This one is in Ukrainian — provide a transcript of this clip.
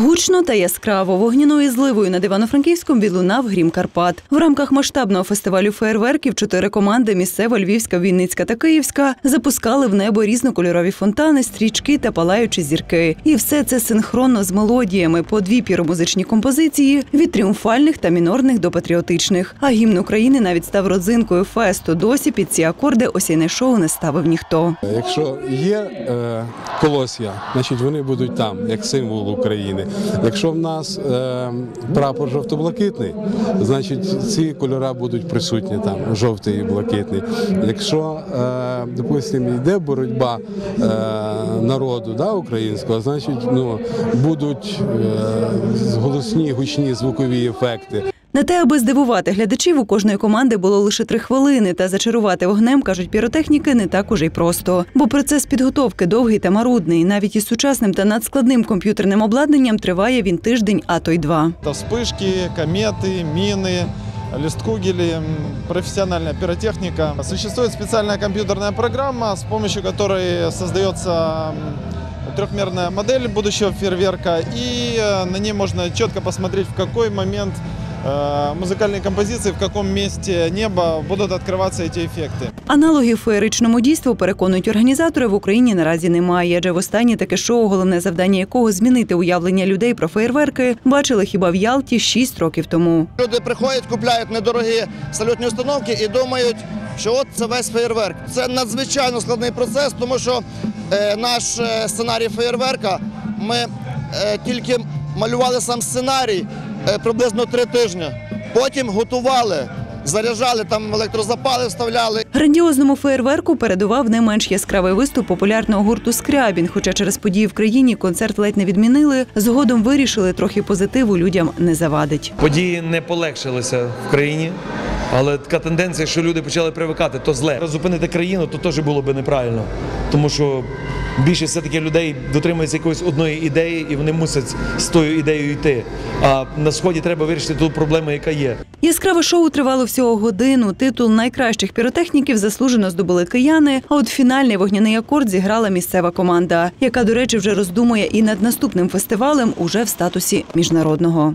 Гучно та яскраво вогняною зливою над Івано-Франківськом відлунав грім Карпат. В рамках масштабного фестивалю феєрверків чотири команди місцева, Львівська, Вінницька та Київська запускали в небо різнокольорові фонтани, стрічки та палаючі зірки. І все це синхронно з мелодіями по дві піромузичні композиції від тріумфальних та мінорних до патріотичних. А гімн України навіть став родзинкою фесту. Досі під ці акорди осінне шоу не ставив ніхто. Якщо є е, колосья, значить вони будуть там, як символ України. Якщо в нас е, прапор жовто-блакитний, значить ці кольори будуть присутні там, жовтий і блакитний. Якщо, е, допустимо, йде боротьба е, народу да, українського, значить ну, будуть е, голосні, гучні звукові ефекти. На те, аби здивувати глядачів, у кожної команди було лише три хвилини, та зачарувати вогнем, кажуть піротехніки, не так уже й просто. Бо процес підготовки довгий та марудний. Навіть із сучасним та надскладним комп'ютерним обладнанням триває він тиждень, а то й два. Это вспышки, кометы, мины, листкугели, м, профессиональная пиротехника. Существует специальная компьютерная программа, с помощью которой создается м, трехмерная модель будущего фейерверка, и э, на ней можно четко посмотреть, в какой момент э, музыкальной композиции, в каком месте неба будут открываться эти эффекты. Аналогів феєричному дійству, переконують організатори, в Україні наразі немає. Адже востаннє таке шоу, головне завдання якого змінити уявлення людей про феєрверки, бачили хіба в Ялті шість років тому. Люди приходять, купляють недорогі салютні установки і думають, що от це весь феєрверк. Це надзвичайно складний процес, тому що е, наш е, сценарій феєрверка ми е, тільки малювали сам сценарій е, приблизно три тижні. Потім готували, заряджали там електрозапали, вставляли. Грандіозному феєрверку передував не менш яскравий виступ популярного гурту Скрябін. Хоча через події в країні концерт ледь не відмінили, згодом вирішили трохи позитиву людям не завадить. Події не полегшилися в країні, але така тенденція, що люди почали привикати, то зле. Зупинити країну, то теж було би неправильно. Тому що більшість все-таки людей дотримується якоїсь одної ідеї, і вони мусять з тою ідеєю йти. А на сході треба вирішити ту проблему, яка є. Яскраве шоу тривало всього годину. Титул найкращих піротехніків заслужено здобули кияни. А от фінальний вогняний акорд зіграла місцева команда, яка, до речі, вже роздумує і над наступним фестивалем уже в статусі міжнародного.